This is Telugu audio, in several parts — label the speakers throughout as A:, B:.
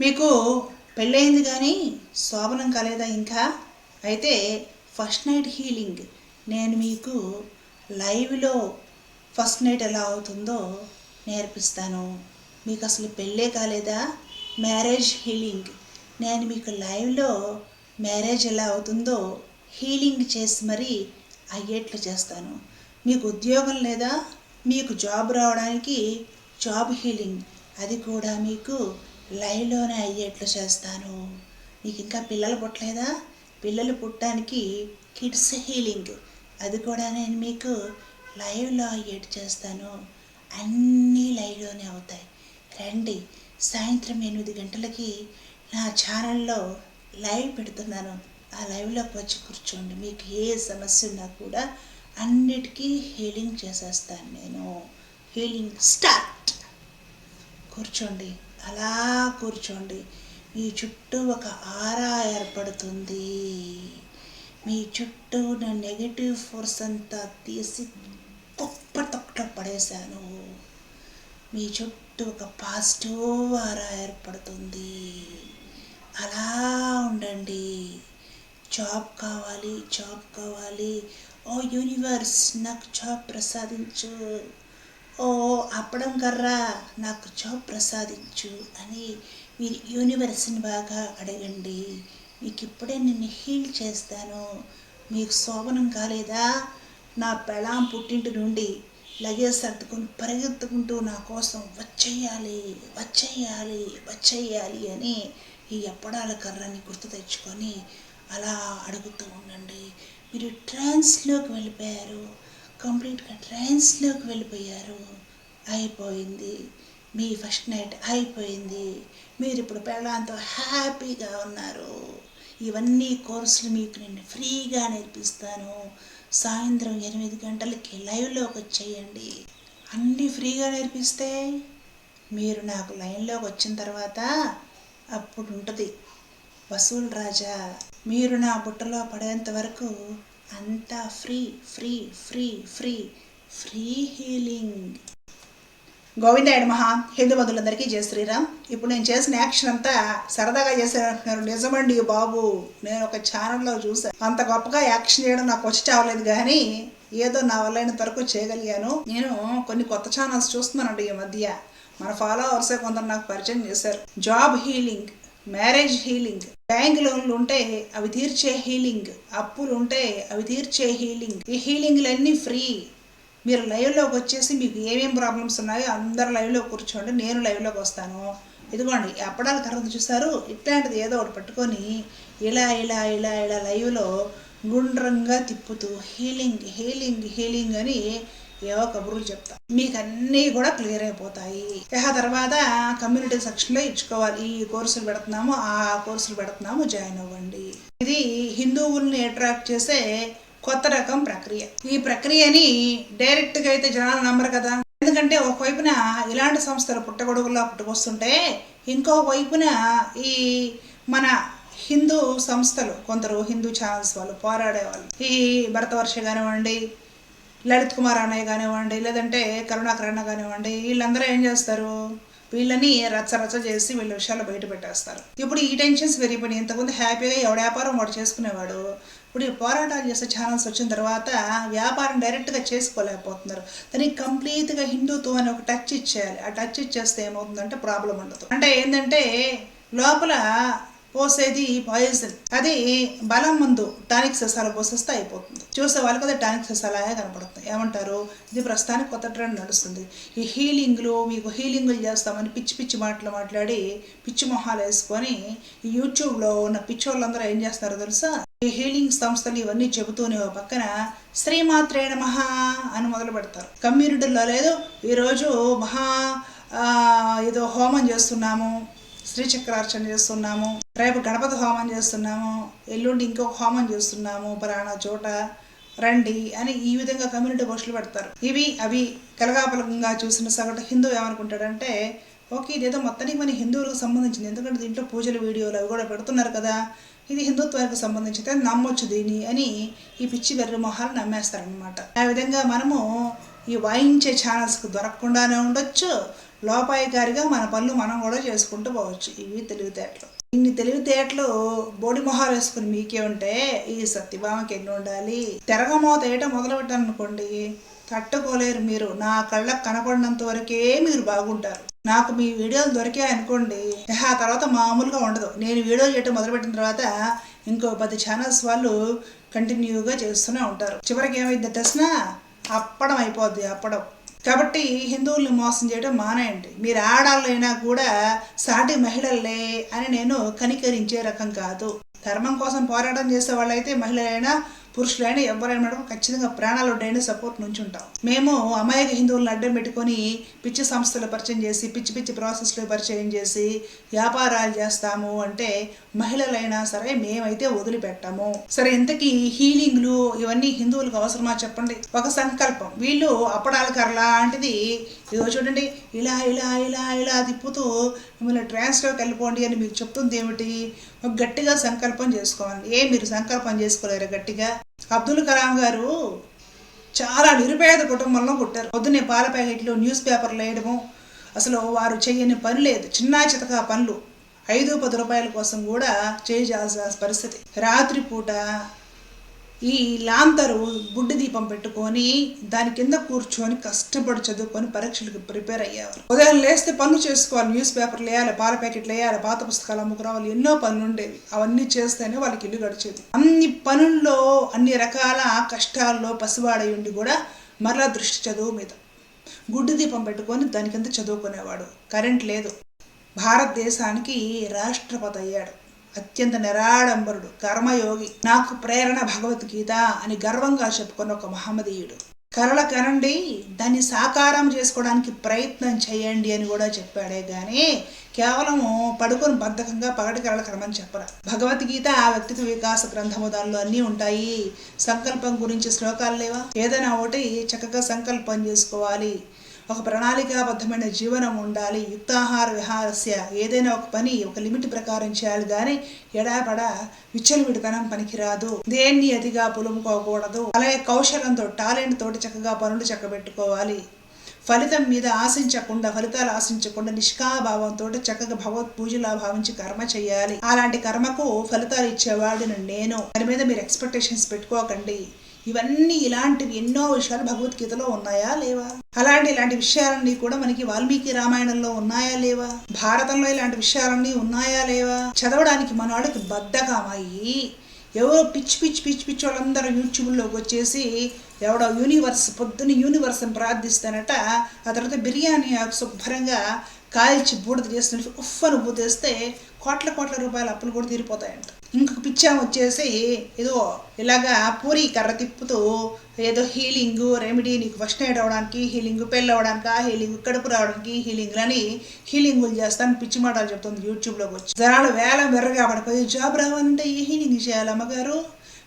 A: మీకు పెళ్ళయింది కానీ శోభనం కాలేదా ఇంకా? అయితే ఫస్ట్ నైట్ హీలింగ్. నేను మీకు లైవ్లో ఫస్ట్ నైట్ ఎలా అవుతుందో నేర్పిస్తాను. మీకు అసలు పెళ్ళే కాలేదా? Marriage healing. నేను మీకు లైవ్లో మ్యారేజ్ ఎలా అవుతుందో హీలింగ్ చేసి మరీ అయ్యేట్లు చేస్తాను. మీకు ఉద్యోగం లేదా? మీకు జాబ్ రావడానికి జాబ్ హీలింగ్. అది కూడా మీకు లైవ్లోనే అయ్యేట్లు చేస్తాను. మీకు ఇంకా పిల్లలు పుట్టలేదా? పిల్లలు పుట్టడానికి కిడ్స్ హీలింగ్. అది కూడా నేను మీకు లైవ్లో అయ్యేట్టు చేస్తాను. అన్నీ లైవ్లోనే అవుతాయి. రండి సాయంత్రం ఎనిమిది గంటలకి నా ఛానల్లో లైవ్ పెడుతున్నాను. ఆ లైవ్లోకి వచ్చి కూర్చోండి. మీకు ఏ సమస్య ఉన్నా కూడా అన్నిటికీ హీలింగ్ చేసేస్తాను నేను. Healing start. కూర్చోండి. అలా కూర్చోండి. మీ చుట్టూ ఒక ఆరా ఏర్పడుతుంది. మీ చుట్టూ ఉన్న నెగిటివ్ ఫోర్స్ అంతా తీసి గొప్ప తొక్కట పడేశాను. మీ చుట్టూ ఒక పాజిటివ్ ఆరా ఏర్పడుతుంది. అలా ఉండండి. జాబ్ కావాలి జాబ్ కావాలి. ఓ యూనివర్స్ నాకు జాబ్ ప్రసాదించు. ఓ అప్పడం కర్రా నాకు జాబ్ ప్రసాదించు అని మీరు యూనివర్స్ని బాగా అడగండి. మీకు ఇప్పుడే నిన్ను హీల్ చేస్తాను. మీకు శోభనం కాలేదా? నా పెళాం పుట్టింటి నుండి లగేజ్ సర్దుకొని పరిగెత్తుకుంటూ నా కోసం వచ్చేయాలి వచ్చేయాలి వచ్చేయాలి అని ఈ అప్పడాల కర్రని గుర్తు తెచ్చుకొని అలా అడుగుతూ ఉండండి. మీరు ట్రాన్స్లోకి వెళ్ళిపోయారు. కంప్లీట్గా ట్రాన్స్లోకి వెళ్ళిపోయారు. అయిపోయింది. మీ ఫస్ట్ నైట్ అయిపోయింది. మీరు ఇప్పుడు పెళ్ళంతో హ్యాపీగా ఉన్నారు. ఇవన్నీ కోర్సులు మీకు నేను ఫ్రీగా నేర్పిస్తాను. సాయంత్రం ఎనిమిది గంటలకి లైవ్లోకి వచ్చేయండి. అన్నీ ఫ్రీగా నేర్పిస్తే మీరు నాకు లైన్లోకి వచ్చిన తర్వాత అప్పుడు ఉంటుంది వసూల్ రాజా మీరు నా బుట్టలో పడేంత వరకు అంతా free free free free free healing. గోవిందాయుడు మహా హిందూ బంధువులందరికీ జయ శ్రీరామ్. ఇప్పుడు నేను చేసిన యాక్షన్ అంతా సరదాగా చేశాను నిజమండి బాబు నేను ఒక ఛానల్లో చూసాను అంత గొప్పగా యాక్షన్ చేయడం నాకు వచ్చి చావలేదు కానీ ఏదో నా వల్లైనంత వరకు చేయగలిగాను. నేను కొన్ని కొత్త ఛానల్స్ చూస్తున్నానండి ఈ మధ్య. మన ఫాలోవర్సే కొందరు నాకు పరిచయం చేశారు. Job healing. Marriage healing bank లోన్లు ఉంటే అవి తీర్చే హీలింగ్ అప్పులు ఉంటే అవి తీర్చే హీలింగ్ ఈ హీలింగ్లన్నీ ఫ్రీ మీరు లైవ్లోకి వచ్చేసి మీకు ఏమేం ప్రాబ్లమ్స్ ఉన్నాయో అందరు లైవ్లో కూర్చోండి. నేను లైవ్లోకి వస్తాను. ఇదిగోండి ఈ అప్పడాల తర్వాత చూసారు ఇట్లాంటిది ఏదో ఒకటి పట్టుకొని ఇలా ఇలా ఇలా ఇలా లైవ్లో గుండ్రంగా తిప్పుతూ హీలింగ్ హీలింగ్ హీలింగ్ అని ఏవో కబుర్లు చెప్తా. మీకు అన్నీ కూడా క్లియర్ అయిపోతాయి. ఇక తర్వాత కమ్యూనిటీ సెక్షన్లో ఇచ్చుకోవాలి. ఈ కోర్సులు పెడుతున్నాము ఆ కోర్సులు పెడుతున్నాము జాయిన్ అవ్వండి. ఇది హిందువుల్ని అట్రాక్ట్ చేసే కొత్త రకం ప్రక్రియ. ఈ ప్రక్రియని డైరెక్ట్గా అయితే జనాలు నమ్మరు కదా. ఎందుకంటే ఒకవైపున ఇలాంటి సంస్థలు పుట్టగొడుగులా పుట్టుకొస్తుంటే ఇంకో వైపున ఈ మన హిందూ సంస్థలు కొందరు హిందూ ఛానల్స్ వాళ్ళు పోరాడేవాళ్ళు. ఈ భరతవర్ష కానివ్వండి లలిత్ కుమార్ అన్నయ్య కానివ్వండి లేదంటే కరుణాకర్ అన్న కానివ్వండి వీళ్ళందరూ ఏం చేస్తారు? వీళ్ళని రచ్చ రచ్చ చేసి వీళ్ళ విషయాలు బయట పెట్టేస్తారు. ఇప్పుడు ఈ టెన్షన్స్ పెరిగిపోయినాయి. ఇంతకుముందు హ్యాపీగా ఎవడ వ్యాపారం వాడు చేసుకునేవాడు. ఇప్పుడు ఈ పోరాటాలు చేసే ఛానల్స్ వచ్చిన తర్వాత వ్యాపారం డైరెక్ట్గా చేసుకోలేకపోతున్నారు. దానికి కంప్లీట్గా హిందుత్వం అని ఒక టచ్ ఇచ్చేయాలి. ఆ టచ్ ఇచ్చేస్తే ఏమవుతుందంటే ప్రాబ్లం ఉండదు. అంటే ఏంటంటే లోపల పోసేది పాయిజన్ అది బలం ముందు టానిక్ ససాలు పోసేస్తే అయిపోతుంది. చూసే వాళ్ళకి అది టానిక్ ససాలాగా కనపడుతుంది ఏమంటారు? ఇది ప్రస్తుతానికి కొత్త ట్రెండ్ నడుస్తుంది. ఈ హీలింగ్లు మీకు హీలింగ్లు చేస్తామని పిచ్చి పిచ్చి మాటలు మాట్లాడి పిచ్చి మొహాలు వేసుకొని ఈ యూట్యూబ్లో ఉన్న పిచ్చోళ్ళందరూ ఏం చేస్తారో తెలుసా? ఈ హీలింగ్ సంస్థలు ఇవన్నీ చెబుతూనే ఓ పక్కన శ్రీమాత్రే మహా అని మొదలు పెడతారు. కమ్యూనిటీలో లేదు ఈరోజు మహా ఏదో హోమం చేస్తున్నాము. శ్రీచక్రార్చన చేస్తున్నాము రేపు గణపతి హోమం చేస్తున్నాము ఎల్లుండి ఇంకొక హోమం చేస్తున్నాము పలానా చోట రండి అని ఈ విధంగా కమ్యూనిటీ పోస్టులు పెడతారు. ఇవి అవి కలగాపలకంగా చూసిన సగటు హిందూ ఏమనుకుంటాడంటే ఓకే ఇదేదో మొత్తానికి మన హిందువులకు సంబంధించింది. ఎందుకంటే దీంట్లో పూజల వీడియోలు అవి కూడా పెడుతున్నారు కదా. ఇది హిందుత్వానికి సంబంధించితే నమ్మొచ్చు దీన్ని అని ఈ పిచ్చి వెర్రి మొహాలు నమ్మేస్తారనమాట ఆ విధంగా మనము ఈ వాయించే ఛానల్స్కి దొరకకుండానే ఉండొచ్చు లోపాయికారిగా మన పనులు మనం కూడా చేసుకుంటూ పోవచ్చు ఇవి తెలివితేటలు. ఇన్ని తెలివితేటలు బోడి మొహాలు వేసుకుని మీకే ఉంటే ఈ సత్యభామకి ఎన్ని ఉండాలి? తెరగమోత వేయటం మొదలుపెట్టాలనుకోండి తట్టుకోలేరు మీరు. నా కళ్ళకు కనపడినంత వరకే మీరు బాగుంటారు. నాకు మీ వీడియోలు దొరికాయి అనుకోండి ఆ తర్వాత మామూలుగా ఉండదు. నేను వీడియో చేయటం మొదలుపెట్టిన తర్వాత ఇంకో పది ఛానల్స్ వాళ్ళు కంటిన్యూగా చేస్తూనే ఉంటారు. చివరికి ఏమైంది తెలిసిన అప్పడం అయిపోద్ది అప్పడం. కాబట్టి హిందువుల్ని మోసం చేయడం మానేయండి. మీరు ఆడాలైనా కూడా సాటి మహిళలే అని నేను కనికరించే రకం కాదు. ధర్మం కోసం పోరాటం చేసే వాళ్ళైతే మహిళలైనా పురుషులైనా ఎవరైనా మేడం ఖచ్చితంగా ప్రాణాలు ఉండైనా సపోర్ట్ నుంచి ఉంటాం. మేము అమాయక హిందువులను అడ్డం పెట్టుకొని పిచ్చి సంస్థలు పరిచయం చేసి పిచ్చి పిచ్చి ప్రాసెస్లు పరిచయం చేసి వ్యాపారాలు చేస్తాము అంటే మహిళలైనా సరే మేమైతే వదిలిపెట్టాము. సరే ఇంతకీ హీలింగ్లు ఇవన్నీ హిందువులకు అవసరమా చెప్పండి? ఒక సంకల్పం. వీళ్ళు అప్పడాల కర్ర లాంటిది. ఇదిగో చూడండి ఇలా ఇలా ఇలా ఇలా తిప్పుతూ మిమ్మల్ని ట్రాన్స్లోకి వెళ్ళిపోండి అని మీకు చెప్తుంది ఏమిటి గట్టిగా సంకల్పం చేసుకోవాలి. ఏ మీరు సంకల్పం చేసుకోలేరు గట్టిగా? అబ్దుల్ కలాం గారు చాలా నిరుపేద కుటుంబంలో పుట్టారు. పొద్దున్నే పాల ప్యాకెట్లు న్యూస్ పేపర్లు వేయడము. అసలు వారు చేయని పని లేదు. చిన్న చితక పనులు. ఐదు పది రూపాయల కోసం కూడా చేయాల్సిన పరిస్థితి. రాత్రిపూట ఈ లాంతరు బుడ్డి దీపం పెట్టుకొని దాని కింద కూర్చొని కష్టపడి చదువుకొని పరీక్షలకు ప్రిపేర్ అయ్యేవారు. ఉదయం లేస్తే పనులు చేసుకోవాలి న్యూస్ పేపర్లు వేయాలి పాల ప్యాకెట్లు వేయాలి పాత పుస్తకాలు అమ్ముకురావాలి ఎన్నో పనులు ఉండేవి. అవన్నీ చేస్తేనే వాళ్ళకి ఇల్లు గడిచేది. అన్ని పనుల్లో అన్ని రకాల కష్టాల్లో పసివాడై ఉండి కూడా మరలా దృష్టి చదువు మీద. గుడ్డి దీపం పెట్టుకొని దాని కింద చదువుకునేవాడు. కరెంట్ లేదు. భారతదేశానికి రాష్ట్రపతి అయ్యాడు. అత్యంత నిరాడంబరుడు కర్మయోగి నాకు ప్రేరణ భగవద్గీత అని గర్వంగా చెప్పుకున్న ఒక మహమ్మదీయుడు. కరల కనండి దాన్ని సాకారం చేసుకోవడానికి ప్రయత్నం చేయండి అని కూడా చెప్పాడే కానీ కేవలము పడుకొని బద్ధకంగా పగటి కరల కనమని చెప్పరా భగవద్గీత ఆ వ్యక్తిత్వ వికాస గ్రంథము దానిలో అన్నీ ఉంటాయి. సంకల్పం గురించి శ్లోకాలు లేవా? ఏదైనా ఒకటి చక్కగా సంకల్పం చేసుకోవాలి. ఒక ప్రణాళికాబద్ధమైన జీవనం ఉండాలి. యుక్తాహార విహారస్య ఏదైనా ఒక పని ఒక లిమిట్ ప్రకారం చేయాలి కానీ ఎడాపడ విచ్చలవిడితనం పనికిరాదు. దేన్ని అతిగా పులుముకోకూడదు. అలాగే కౌశలంతో టాలెంట్ తోటి చక్కగా పనులు చక్కబెట్టుకోవాలి. ఫలితం మీద ఆశించకుండా ఫలితాలు ఆశించకుండా నిష్కాభావంతో చక్కగా భగవత్ పూజలా భావించి కర్మ చేయాలి. అలాంటి కర్మకు ఫలితాలు ఇచ్చేవాడిని నేను. దాని మీద మీరు ఎక్స్పెక్టేషన్స్ పెట్టుకోకండి. ఇవన్నీ ఇలాంటివి ఎన్నో విషయాలు భగవద్గీతలో ఉన్నాయా లేవా? అలాంటి ఇలాంటి విషయాలన్నీ కూడా మనకి వాల్మీకి రామాయణంలో ఉన్నాయా లేవా? భారతంలో ఇలాంటి విషయాలన్నీ ఉన్నాయా లేవా? చదవడానికి మన వాళ్ళకి బద్దకమయ్యి ఎవరో పిచ్చి పిచ్చి పిచ్చి పిచ్చి వాళ్ళందరూ యూట్యూబ్లోకి వచ్చేసి ఎవడో యూనివర్స్ పొద్దున్న యూనివర్స్ని ప్రార్థిస్తానట ఆ తర్వాత బిర్యానీ శుభ్రంగా కాల్చి బూడిద చేస్తున్నట్టు ఉఫ్ అని బూదేస్తే కోట్ల కోట్ల రూపాయల అప్పులు కూడా తీరిపోతాయంట. ఇంకొక పిచ్చాం వచ్చేసి ఏదో ఇలాగా పూరి కర్ర తిప్పుతూ ఏదో హీలింగ్ రెమెడీ నీకు ఫస్ట్ ఎయిడ్ అవడానికి హీలింగ్ పెళ్ళి అవడానికి ఆ హీలింగ్ కడుపు రావడానికి హీలింగ్ అని హీలింగులు చేస్తాను పిచ్చి మాటలు చెప్తుంది యూట్యూబ్లోకి వచ్చి. జనాలు వేల మెర్రగా పడిపోయి జాబ్ రావాలంటే ఏ హీలింగ్ చేయాలి అమ్మగారు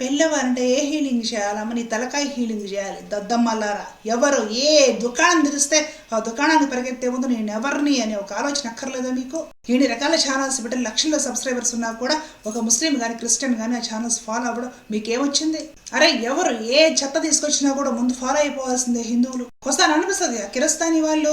A: పెళ్ళవారంటే ఏ హీలింగ్ చేయాలమ్మ? నీ తలకాయ హీలింగ్ చేయాలి. దద్దమ్మలారా ఎవరు ఏ దుకాణం తెరిస్తే ఆ దుకాణాన్ని పరిగెత్తే ముందు నేను ఎవరిని అనే ఒక ఆలోచన అక్కర్లేదా మీకు? ఎన్ని రకాల ఛానల్స్ పెట్టి లక్షల్లో సబ్స్క్రైబర్స్ ఉన్నా కూడా ఒక ముస్లిం కానీ క్రిస్టియన్ కానీ ఆ ఛానల్స్ ఫాలో అవ్వడం మీకేమొచ్చింది? అరే ఎవరు ఏ చెత్త తీసుకొచ్చినా కూడా ముందు ఫాలో అయిపోవాల్సిందే హిందువులు. వస్తాను అనిపిస్తుంది ఆ కిరస్తాని వాళ్ళు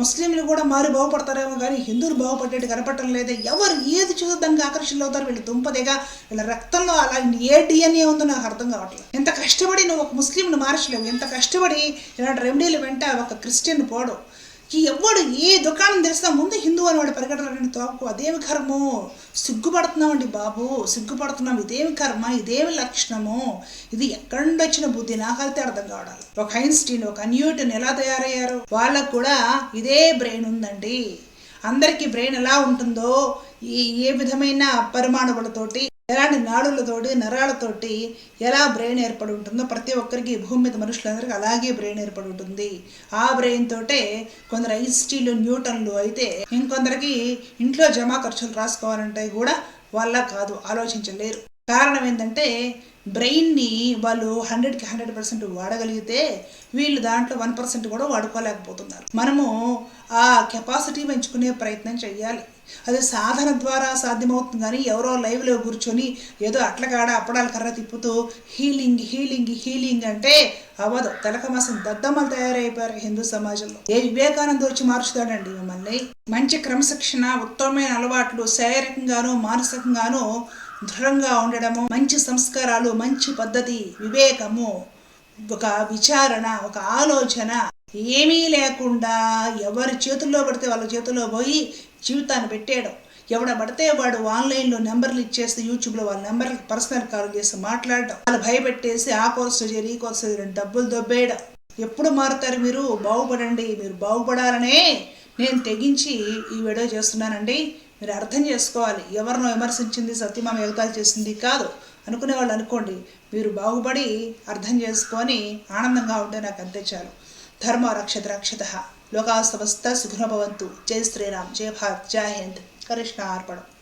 A: ముస్లింలు కూడా మారి బాగుపడతారేమో కానీ హిందువులు బాగుపడేట్టు కనపడటం లేదా. ఎవరు ఏది చూసి దానికి ఆకర్షణలు అవుతారు వీళ్ళు దుంపదేగా వీళ్ళ రక్తంలో అలా ఏ డిఎన్ఏ ఉందో నాకు అర్థం కావట్లేదు. ఎంత కష్టపడి నువ్వు ఒక ముస్లింను మార్చలేవు ఎంత కష్టపడి ఇలాంటి రెమెడీలు వెంట ఒక క్రిస్టియన్ పోడు ఎవ్వడు ఏ దుకాణం తెరిస్తే ముందు హిందూ అని వాడు పరిగెడతాడని తోపు అదేమి కర్మో సిగ్గుపడుతున్నామండి బాబు. సిగ్గుపడుతున్నాం. ఇదేమి కర్మ ఇదేమి లక్షణము. ఇది ఎక్కడి నుండి వచ్చిన బుద్ధి? నాకైతే అర్థం కావడాలి ఒక ఐన్స్టీన్ ఒక న్యూటన్ ఎలా తయారయ్యారు? వాళ్ళకు కూడా ఇదే బ్రెయిన్ ఉందండి. అందరికీ బ్రెయిన్ ఎలా ఉంటుందో ఏ విధమైన పరిమాణములతోటి ఎలాంటి నాడులతోటి నరాలతోటి ఎలా బ్రెయిన్ ఏర్పడి ఉంటుందో ప్రతి ఒక్కరికి భూమి మీద మనుషులందరికీ అలాగే బ్రెయిన్ ఏర్పడి ఉంటుంది. ఆ బ్రెయిన్ తోటే కొందరు ఐస్టీలు న్యూటన్లు అయితే ఇంకొందరికి ఇంట్లో జమా ఖర్చులు రాసుకోవాలంటే కూడా వాళ్ళ కాదు ఆలోచించలేరు. కారణం ఏంటంటే బ్రెయిన్ని వాళ్ళు హండ్రెడ్కి హండ్రెడ్ పర్సెంట్ వాడగలిగితే వీళ్ళు దాంట్లో వన్ పర్సెంట్ కూడా వాడుకోలేకపోతున్నారు. మనము ఆ కెపాసిటీ పెంచుకునే ప్రయత్నం చేయాలి అది సాధన ద్వారా సాధ్యమవుతుంది. కానీ ఎవరో లైవ్లో కూర్చొని ఏదో అట్లకాడ అప్పడాల కర్ర తిప్పుతూ హీలింగ్ హీలింగ్ హీలింగ్ అంటే అవ్వదు. తెలకమాసం దద్దమ్మలు తయారైపోయారు హిందూ సమాజంలో. ఏ వివేకానంద వచ్చి మార్చుతాడండి మిమ్మల్ని? మంచి క్రమశిక్షణ ఉత్తమమైన అలవాట్లు శారీరకంగాను మానసికంగాను దృఢంగా ఉండడము మంచి సంస్కారాలు మంచి పద్ధతి వివేకము ఒక విచారణ ఒక ఆలోచన ఏమీ లేకుండా ఎవరి చేతుల్లో పడితే వాళ్ళ చేతుల్లో పోయి జీవితాన్ని పెట్టేయడం. ఎవడ పడితే వాడు ఆన్లైన్లో నెంబర్లు ఇచ్చేసి యూట్యూబ్లో వాళ్ళ నెంబర్లు పర్సనల్ కాల్ చేసి మాట్లాడడం. వాళ్ళు భయపెట్టేసి ఆ కోర్సు చేయరు ఈ కోర్సు చేయరు డబ్బులు దొబ్బేయడం. ఎప్పుడు మారుతారు మీరు? బాగుపడండి మీరు బాగుపడాలనే నేను తెగించి ఈ వీడియో చేస్తున్నానండి. మీరు అర్థం చేసుకోవాలి. ఎవరినో విమర్శించింది సత్యమామ ఎగతాలు చేసింది కాదు. అనుకునే వాళ్ళు అనుకోండి మీరు బాగుపడి అర్థం చేసుకొని ఆనందంగా ఉంటే నాకు అంతే చాలు. ధర్మ రక్షత రక్షత लोकाः समस्ताः सुखिनो भवन्तु जय श्रीराम। जय भारत। जय हिंद। कृष्णार्पण